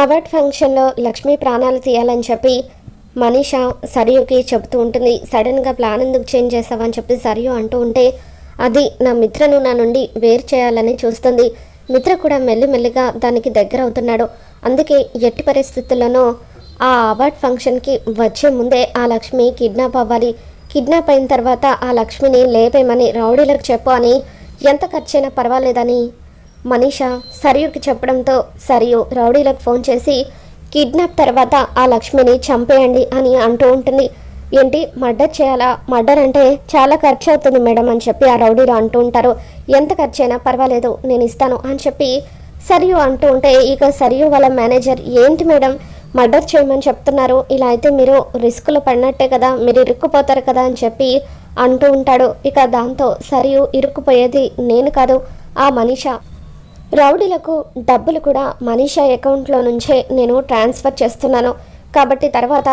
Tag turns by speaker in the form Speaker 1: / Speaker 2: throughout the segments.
Speaker 1: Award ఫంక్షన్లో లక్ష్మి ప్రాణాలు తీయాలని చెప్పి మనీష సరియుకి చెబుతూ ఉంటుంది. సడన్గా ప్లాన్ ఎందుకు చేంజ్ చేస్తావని చెప్పి సరియు అంటూ ఉంటే అది నా మిత్రను నా నుండి వేరు చేయాలని చూస్తుంది. మిత్ర కూడా మెల్లిమెల్లిగా దానికి దగ్గర అవుతున్నాడు. అందుకే ఎట్టి పరిస్థితుల్లోనూ ఆ అవార్డ్ ఫంక్షన్కి వచ్చే ముందే ఆ లక్ష్మి కిడ్నాప్ అవ్వాలి. కిడ్నాప్ అయిన తర్వాత ఆ లక్ష్మిని లేపేయమని రౌడీలకు చెప్పు అని ఎంత ఖర్చైనా పర్వాలేదని మనీష సరియుకి చెప్పడంతో సరియు రౌడీలకు ఫోన్ చేసి కిడ్నాప్ తర్వాత ఆ లక్ష్మిని చంపేయండి అని అంటూ ఉంటుంది. ఏంటి? మర్డర్ చేయాలా? మర్డర్ అంటే చాలా ఖర్చు అవుతుంది మేడం అని చెప్పి ఆ రౌడీలు అంటూ ఉంటారు. ఎంత ఖర్చు అయినా పర్వాలేదు నేను ఇస్తాను అని చెప్పి సరియు అంటూ ఉంటే ఇక సరియు వాళ్ళ మేనేజర్ ఏంటి మేడం? మర్డర్ చేయమని చెప్తున్నారు. ఇలా అయితే మీరు రిస్క్లో పడినట్టే కదా మీరు ఇరుక్కుపోతారు కదా అని చెప్పి అంటూ ఉంటాడు. ఇక దాంతో సరియు ఇరుక్కుపోయేది నేను కాదు ఆ మనిష. రౌడీలకు డబ్బులు కూడా మనీషా అకౌంట్లో నుంచే నేను ట్రాన్స్ఫర్ చేస్తున్నాను. కాబట్టి తర్వాత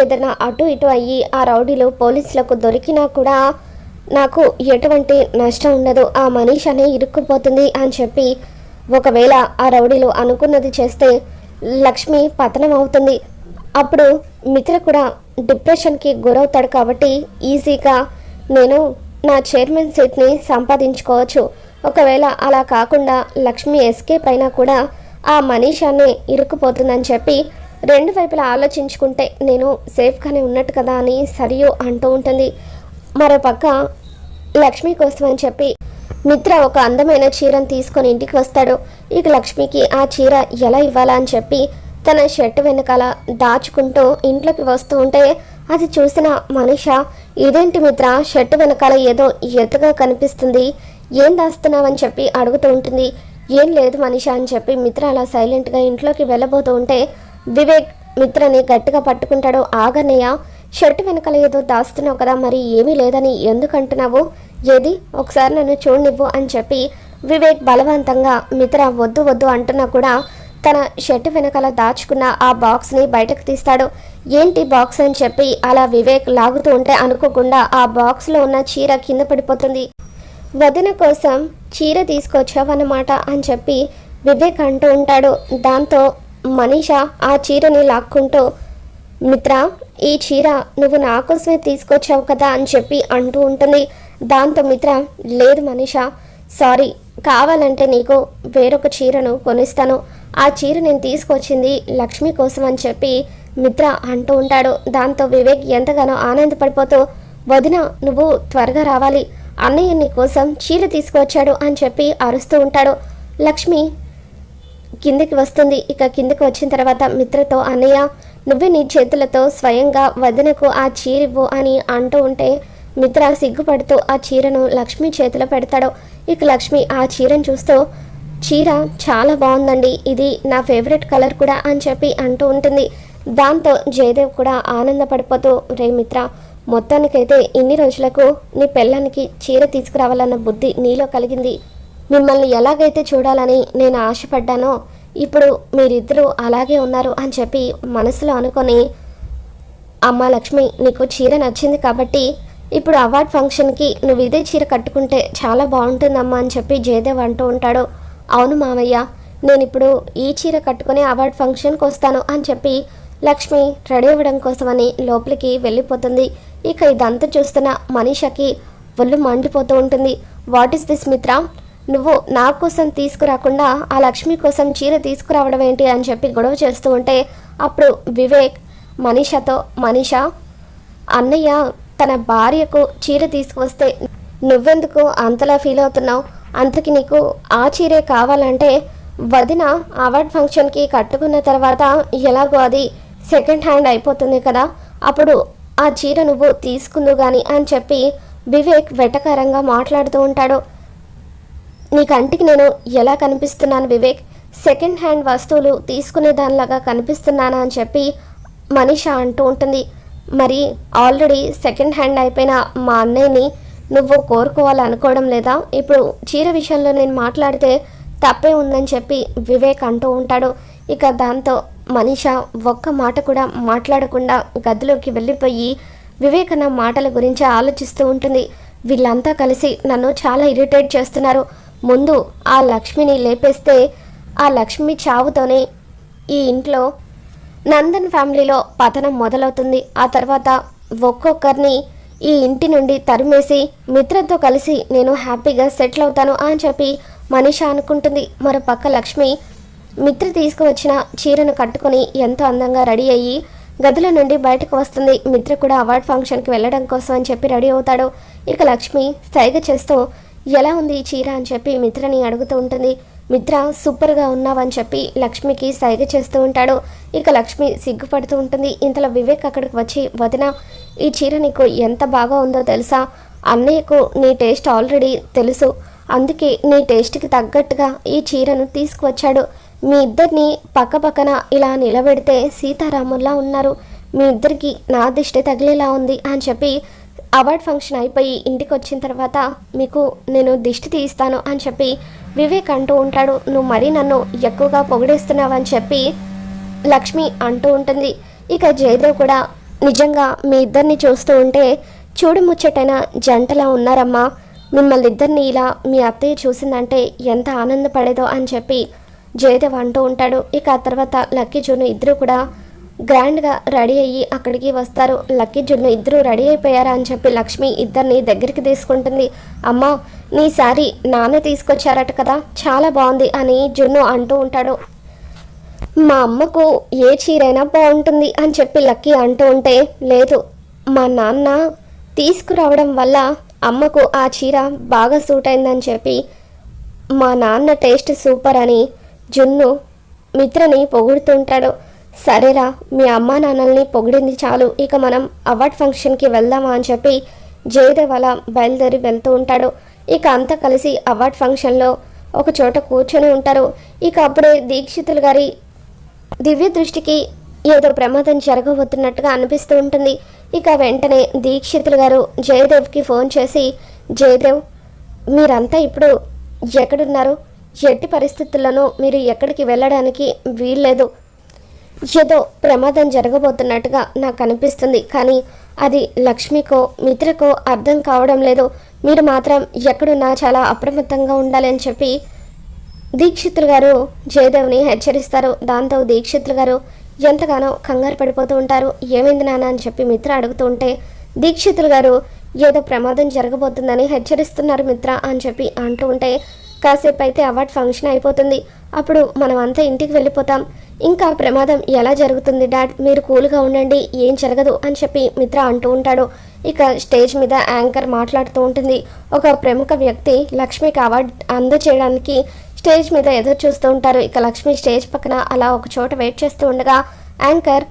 Speaker 1: ఏదైనా అటు ఇటు అయ్యి ఆ రౌడీలు పోలీసులకు దొరికినా కూడా నాకు ఎటువంటి నష్టం ఉండదు. ఆ మనీషనే ఇరుక్కుపోతుంది అని చెప్పి ఒకవేళ ఆ రౌడీలు అనుకున్నది చేస్తే లక్ష్మి పతనం అవుతుంది. అప్పుడు మిత్ర కూడా డిప్రెషన్కి గురవుతాడు కాబట్టి ఈజీగా నేను నా చైర్మన్ సీట్ని సంపాదించుకోవచ్చు. ఒకవేళ అలా కాకుండా లక్ష్మి ఎస్కేప్ అయినా కూడా ఆ మనీషానే ఇరుక్కుపోతుందని చెప్పి రెండు వైపులా ఆలోచించుకుంటే నేను సేఫ్గానే ఉన్నట్టు కదా అని సరియు అంటూ ఉంటుంది. మరోపక్క లక్ష్మి కోసం అని చెప్పి మిత్ర ఒక అందమైన చీరను తీసుకొని ఇంటికి వస్తాడు. ఇక లక్ష్మికి ఆ చీర ఎలా ఇవ్వాలా అని చెప్పి తన షర్ట్ వెనకాల దాచుకుంటూ ఇంట్లోకి వస్తూ ఉంటే అది చూసిన మనిష ఇదేంటి మిత్ర? షర్ట్ వెనకాల ఏదో ఎత్తుగా కనిపిస్తుంది. ఏం దాస్తున్నావని చెప్పి అడుగుతూ ఉంటుంది. ఏం లేదు మనిష అని చెప్పి మిత్ర అలా సైలెంట్గా ఇంట్లోకి వెళ్ళబోతూ ఉంటే వివేక్ మిత్రని గట్టిగా పట్టుకుంటాడు. ఆగనయ్య షర్ట్ వెనకాల ఏదో దాస్తున్నావు కదా మరి ఏమీ లేదని ఎందుకు అంటున్నావు ఏది? ఒకసారి నన్ను చూడనివ్వు అని చెప్పి వివేక్ బలవంతంగా మిత్ర వద్దు వద్దు అంటున్నా కూడా తన షర్ట్ వెనకాల దాచుకున్న ఆ బాక్స్ని బయటకు తీస్తాడు. ఏంటి బాక్స్ అని చెప్పి అలా వివేక్ లాగుతూ ఉంటే అనుకోకుండా ఆ బాక్స్లో ఉన్న చీర కింద పడిపోతుంది. వదిన కోసం చీర తీసుకొచ్చావన్నమాట అని చెప్పి వివేక్ అంటూ ఉంటాడు. దాంతో మనీష ఆ చీరని లాక్కుంటూ మిత్ర ఈ చీర నువ్వు నా కోసమే తీసుకొచ్చావు కదా అని చెప్పి అంటూ ఉంటుంది. దాంతో మిత్ర లేదు మనీష సారీ కావాలంటే నీకు వేరొక చీరను కొనిస్తాను. ఆ చీర నేను తీసుకొచ్చింది లక్ష్మి కోసం అని చెప్పి మిత్ర అంటూ ఉంటాడు. దాంతో వివేక్ ఎంతగానో ఆనందపడిపోతూ వదిన నువ్వు త్వరగా రావాలి. అన్నయ్య నీ కోసం చీర తీసుకొచ్చాడు అని చెప్పి అరుస్తూ ఉంటాడు. లక్ష్మి కిందకి వస్తుంది. ఇక కిందకి వచ్చిన తర్వాత మిత్రతో అన్నయ్య నువ్వే నీ చేతులతో స్వయంగా వదినకు ఆ చీరివ్వు అని అంటూ ఉంటే మిత్ర సిగ్గుపడుతూ ఆ చీరను లక్ష్మి చేతిలో పెడతాడు. ఇక లక్ష్మి ఆ చీరను చూస్తూ చీర చాలా బాగుందండి. ఇది నా ఫేవరెట్ కలర్ కూడా అని చెప్పి అంటూ ఉంటుంది. దాంతో జయదేవ్ కూడా ఆనందపడిపోతూ రే మిత్ర మొత్తానికైతే ఇన్ని రోజులకు నీ పెళ్ళానికి చీర తీసుకురావాలన్న బుద్ధి నీలో కలిగింది. మిమ్మల్ని ఎలాగైతే చూడాలని నేను ఆశపడ్డానో ఇప్పుడు మీరిద్దరూ అలాగే ఉన్నారు అని చెప్పి మనసులో అనుకొని అమ్మ లక్ష్మి నీకు చీర నచ్చింది కాబట్టి ఇప్పుడు అవార్డ్ ఫంక్షన్కి నువ్వు ఇదే చీర కట్టుకుంటే చాలా బాగుంటుందమ్మా అని చెప్పి జయదేవ్ అంటూ ఉంటాడు. అవును మామయ్య నేను ఇప్పుడు ఈ చీర కట్టుకుని అవార్డ్ ఫంక్షన్కి వస్తాను అని చెప్పి లక్ష్మి రెడీ అవ్వడం కోసమని లోపలికి వెళ్ళిపోతుంది. ఇక ఇదంతా చూస్తున్న మనీషకి ఒళ్ళు మండిపోతూ ఉంటుంది. What is this Mitra? నువ్వు నా కోసం తీసుకురాకుండా ఆ లక్ష్మి కోసం చీర తీసుకురావడం ఏంటి? అని చెప్పి గొడవ చేస్తూ ఉంటే అప్పుడు వివేక్ మనీషతో మనీష అన్నయ్య తన భార్యకు చీర తీసుకువస్తే నువ్వెందుకు అంతలా ఫీల్ అవుతున్నావు? అంతకి నీకు ఆ చీరే కావాలంటే వదిన అవార్డ్ ఫంక్షన్కి కట్టుకున్న తర్వాత ఎలాగో అది సెకండ్ హ్యాండ్ అయిపోతుంది కదా. అప్పుడు ఆ చీర నువ్వు తీసుకుందు కానీ అని చెప్పి వివేక్ వెటకారంగా మాట్లాడుతూ ఉంటాడు. నీ కంటికి నేను ఎలా కనిపిస్తున్నాను వివేక్? సెకండ్ హ్యాండ్ వస్తువులు తీసుకునే దానిలాగా కనిపిస్తున్నానా అని చెప్పి మనిష అంటూ ఉంటుంది. మరి ఆల్రెడీ సెకండ్ హ్యాండ్ అయిపోయిన మా అన్నయ్యని నువ్వు కోరుకోవాలనుకోవడం లేదా? ఇప్పుడు చీర విషయంలో నేను మాట్లాడితే తప్పే ఉందని చెప్పి వివేక్ అంటూ ఉంటాడు. ఇక దాంతో మనీష ఒక్క మాట కూడా మాట్లాడకుండా గదిలోకి వెళ్ళిపోయి వివేక్ మాటల గురించి ఆలోచిస్తూ ఉంటుంది. వీళ్ళంతా కలిసి నన్ను చాలా ఇరిటేట్ చేస్తున్నారు. ముందు ఆ లక్ష్మిని లేపేస్తే ఆ లక్ష్మి చావుతోనే ఈ ఇంట్లో నందన్ ఫ్యామిలీలో పతనం మొదలవుతుంది. ఆ తర్వాత ఒక్కొక్కరిని ఈ ఇంటి నుండి తరిమేసి మిత్రతో కలిసి నేను హ్యాపీగా సెటిల్ అవుతాను అని చెప్పి మనీష అనుకుంటుంది. మరో పక్క లక్ష్మి మిత్ర తీసుకువచ్చిన చీరను కట్టుకొని ఎంతో అందంగా రెడీ అయ్యి గదిలో నుండి బయటకు వస్తుంది. మిత్ర కూడా అవార్డ్ ఫంక్షన్కి వెళ్ళడం కోసం అని చెప్పి రెడీ అవుతాడు. ఇక లక్ష్మి సైగ చేస్తూ ఎలా ఉంది ఈ చీర? అని చెప్పి మిత్రని అడుగుతూ ఉంటుంది. మిత్ర సూపర్గా ఉన్నావని చెప్పి లక్ష్మికి సైగ చేస్తూ ఉంటాడు. ఇక లక్ష్మి సిగ్గుపడుతూ ఉంటుంది. ఇంతలో వివేక్ అక్కడికి వచ్చి వదిన ఈ చీర నీకు ఎంత బాగా ఉందో తెలుసా? అన్నయ్యకు నీ టేస్ట్ ఆల్రెడీ తెలుసు. అందుకే నీ టేస్ట్కి తగ్గట్టుగా ఈ చీరను తీసుకువచ్చాడు. మీ ఇద్దరిని పక్క పక్కన ఇలా నిలబెడితే సీతారాముల్లా ఉన్నారు. మీ ఇద్దరికి నా దిష్టి తగిలేలా ఉంది అని చెప్పి అవార్డ్ ఫంక్షన్ అయిపోయి ఇంటికి వచ్చిన తర్వాత మీకు నేను దిష్టి తీస్తాను అని చెప్పి వివేక్ అంటూ ఉంటాడు. నువ్వు మరీ నన్ను ఎక్కువగా పొగిడేస్తున్నావని చెప్పి లక్ష్మి అంటూ ఉంటుంది. ఇక జయదేవ్ కూడా నిజంగా మీ ఇద్దరిని చూస్తూ ఉంటే చూడముచ్చటైన జంటలా ఉన్నారమ్మా. మిమ్మల్ని ఇద్దరిని ఇలా మీ అత్తయ్య చూసిందంటే ఎంత ఆనందపడేదో అని చెప్పి జయదేవ్ అంటూ ఉంటాడు. ఇక ఆ తర్వాత లక్కీ జున్ను ఇద్దరు కూడా గ్రాండ్గా రెడీ అయ్యి అక్కడికి వస్తారు. లక్కీ జున్ను ఇద్దరు రెడీ అయిపోయారా అని చెప్పి లక్ష్మి ఇద్దరిని దగ్గరికి తీసుకుంటుంది. అమ్మ నీ శారీ నాన్న తీసుకొచ్చారట కదా చాలా బాగుంది అని జున్ను అంటూ ఉంటాడు. మా అమ్మకు ఏ చీరైనా బాగుంటుంది అని చెప్పి లక్కీ అంటూ ఉంటే లేదు మా నాన్న తీసుకురావడం వల్ల అమ్మకు ఆ చీర బాగా సూట్ అయిందని చెప్పి మా నాన్న టేస్ట్ సూపర్ అని జున్ను మిత్రని పొగుడుతుంటాడు సరేరా మీ అమ్మ నాన్నల్ని పొగిడింది చాలు. ఇక మనం అవార్డ్ ఫంక్షన్కి వెళ్దామా అని చెప్పి జయదేవ్ అలా బయలుదేరి వెళ్తూ ఉంటాడు. ఇక అంతా కలిసి అవార్డ్ ఫంక్షన్లో ఒక చోట కూర్చొని ఉంటారు. ఇక అప్పుడే దీక్షితులు గారి దివ్య దృష్టికి ఏదో ప్రమాదం జరగబోతున్నట్టుగా అనిపిస్తూ ఉంటుంది. ఇక వెంటనే దీక్షితులు గారు జయదేవ్కి ఫోన్ చేసి జయదేవ్ మీరంతా ఇప్పుడు ఎక్కడున్నారు? ఎట్టి పరిస్థితుల్లోనూ మీరు ఎక్కడికి వెళ్ళడానికి వీల్లేదు. ఏదో ప్రమాదం జరగబోతున్నట్టుగా నాకు అనిపిస్తుంది. కానీ అది లక్ష్మికో మిత్రకో అర్థం కావడం లేదు. మీరు మాత్రం ఎక్కడున్నా చాలా అప్రమత్తంగా ఉండాలి అని చెప్పి దీక్షితులు గారు జయదేవ్ని హెచ్చరిస్తారు. దాంతో దీక్షితులు గారు ఎంతగానో కంగారు పడిపోతూ ఉంటారు. ఏమైంది నాన్న అని చెప్పి మిత్ర అడుగుతూ ఉంటే దీక్షితులు గారు ఏదో ప్రమాదం జరగబోతుందని హెచ్చరిస్తున్నారు మిత్ర అని చెప్పి అంటూ ఉంటే కాసేపు అయితే అవార్డ్ ఫంక్షన్ అయిపోతుంది. అప్పుడు మనం అంతా ఇంటికి వెళ్ళిపోతాం. ఇంకా ప్రమాదం ఎలా జరుగుతుంది డాడ్? మీరు కూల్గా ఉండండి ఏం జరగదు అని చెప్పి మిత్ర అంటూ ఉంటాడు. ఇక స్టేజ్ మీద యాంకర్ మాట్లాడుతూ ఉంటుంది. ఒక ప్రముఖ వ్యక్తి లక్ష్మికి అవార్డు అందచేయడానికి స్టేజ్ మీద ఎదురు చూస్తూ ఉంటారు. ఇక లక్ష్మి స్టేజ్ పక్కన అలా ఒక చోట వెయిట్ చేస్తూ ఉండగా యాంకర్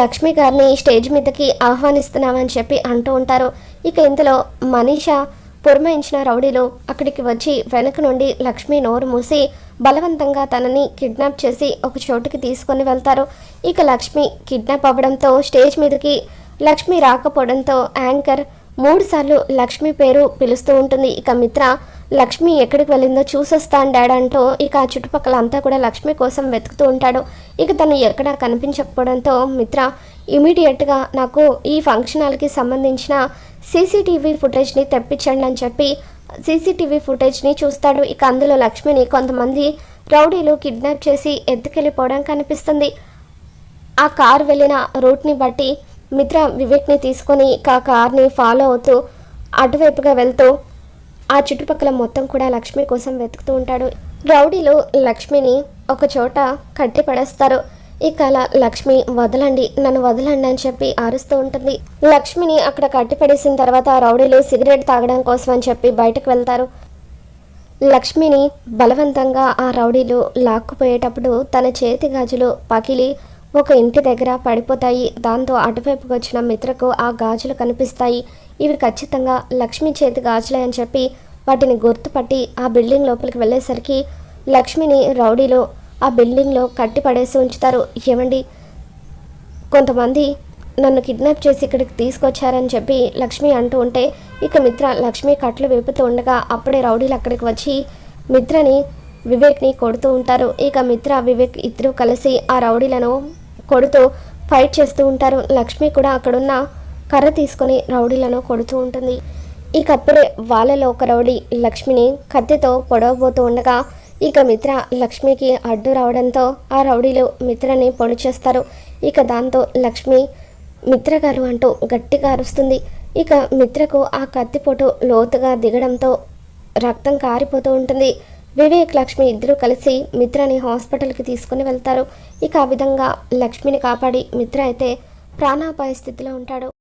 Speaker 1: లక్ష్మి గారిని స్టేజ్ మీదకి ఆహ్వానిస్తున్నామని చెప్పి అంటూ ఉంటారు. ఇక ఇంతలో మనీషా పురమాయించిన రౌడీలు అక్కడికి వచ్చి వెనక నుండి లక్ష్మి నోరు మూసి బలవంతంగా తనని కిడ్నాప్ చేసి ఒక చోటుకి తీసుకొని వెళ్తారు. ఇక లక్ష్మి కిడ్నాప్ అవ్వడంతో స్టేజ్ మీదకి లక్ష్మి రాకపోవడంతో యాంకర్ మూడుసార్లు లక్ష్మి పేరు పిలుస్తూ ఉంటుంది. ఇక మిత్ర లక్ష్మి ఎక్కడికి వెళ్ళిందో చూసొస్తాను డాడ్ అంటూ ఇక ఆ చుట్టుపక్కల అంతా కూడా లక్ష్మి కోసం వెతుకుతూ ఉంటాడు. ఇక తను ఎక్కడ కనిపించకపోవడంతో మిత్ర ఇమీడియట్గా నాకు ఈ ఫంక్షన్ హాల్కి సంబంధించిన సీసీటీవీ ఫుటేజ్ని తెప్పించండి అని చెప్పి సీసీటీవీ ఫుటేజ్ని చూస్తాడు. ఇక అందులో లక్ష్మిని కొంతమంది రౌడీలు కిడ్నాప్ చేసి ఎత్తుకెళ్ళిపోవడం కనిపిస్తుంది. ఆ కార్ వెళ్ళిన రూట్ని బట్టి మిత్ర వివేక్ని తీసుకొని ఇక ఆ కార్ని ఫాలో అవుతూ అటువైపుగా వెళ్తూ ఆ చుట్టుపక్కల మొత్తం కూడా లక్ష్మి కోసం వెతుకుతూ ఉంటాడు. రౌడీలు లక్ష్మిని ఒక చోట కట్టి పడేస్తారు ఇక అలా లక్ష్మి వదలండి నన్ను వదలండి అని చెప్పి అరుస్తూ ఉంటుంది. లక్ష్మిని అక్కడ కట్టిపడేసిన తర్వాత రౌడీలు సిగరెట్ తాగడం కోసం అని చెప్పి బయటకు వెళ్తారు. లక్ష్మిని బలవంతంగా ఆ రౌడీలు లాక్కుపోయేటప్పుడు తన చేతి గాజులు పకిలి ఒక ఇంటి దగ్గర పడిపోతాయి. దాంతో అటువైపుకి వచ్చిన మిత్రకు ఆ గాజులు కనిపిస్తాయి. ఇవి ఖచ్చితంగా లక్ష్మి చేతి గాజులే అని చెప్పి వాటిని గుర్తుపట్టి ఆ బిల్డింగ్ లోపలికి వెళ్ళేసరికి లక్ష్మిని రౌడీలు ఆ బిల్డింగ్లో కట్టి పడేసి ఉంచుతారు. ఏమండి? కొంతమంది నన్ను కిడ్నాప్ చేసి ఇక్కడికి తీసుకొచ్చారని చెప్పి లక్ష్మి అంటూ ఉంటే ఇక మిత్ర లక్ష్మి కట్లు వేపుతూ ఉండగా అప్పుడే రౌడీలు అక్కడికి వచ్చి మిత్రని వివేక్ని కొడుతూ ఉంటారు. ఇక మిత్ర వివేక్ ఇద్దరు కలిసి ఆ రౌడీలను కొడుతూ ఫైట్ చేస్తూ ఉంటారు. లక్ష్మి కూడా అక్కడున్న కర్ర తీసుకొని రౌడీలను కొడుతూ ఉంటుంది. ఇక అప్పుడే వాళ్ళలో ఒక రౌడీ లక్ష్మిని కత్తితో పొడవబోతూ ఉండగా ఇక మిత్ర లక్ష్మికి అడ్డు రావడంతో ఆ రౌడీలు మిత్రని పొడి చేస్తారు. ఇక దాంతో లక్ష్మి మిత్ర గారు అంటూ గట్టిగా అరుస్తుంది. ఇక మిత్రకు ఆ కత్తిపోటు లోతుగా దిగడంతో రక్తం కారిపోతూ ఉంటుంది. వివేక్ లక్ష్మి ఇద్దరూ కలిసి మిత్రని హాస్పిటల్కి తీసుకుని వెళ్తారు. ఇక ఆ విధంగా లక్ష్మిని కాపాడి మిత్ర అయితే ప్రాణాపాయ స్థితిలో ఉంటాడు.